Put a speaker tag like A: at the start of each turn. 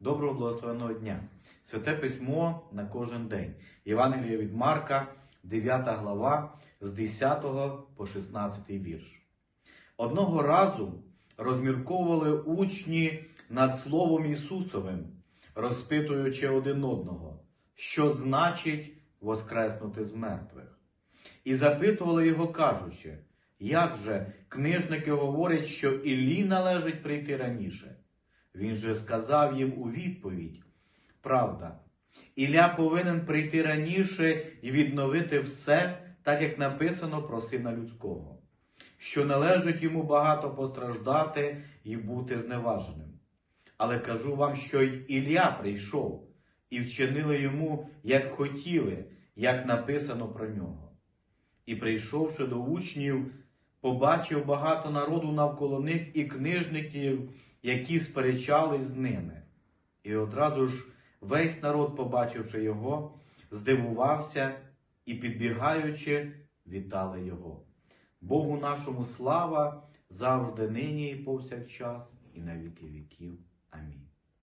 A: Доброго благословеного дня! Святе письмо на кожен день. Євангелія від Марка, 9 глава, з 10 по 16 вірш. Одного разу розмірковували учні над Словом Ісусовим, розпитуючи один одного, що значить воскреснути з мертвих. І запитували його, кажучи, як же книжники говорять, що Іллі належить прийти раніше. Він же сказав їм у відповідь: Правда, Ілля повинен прийти раніше і відновити все, так як написано про сина людського, що належить йому багато постраждати і бути зневаженим. Але кажу вам, що й Ілля прийшов, і вчинили йому, як хотіли, як написано про нього. І прийшовши до учнів, побачив багато народу навколо них і книжників, які сперечались з ними. І одразу ж весь народ, побачивши його, здивувався і, підбігаючи, вітали його. Богу нашому слава завжди, нині і повсякчас, і на віки віків. Амінь.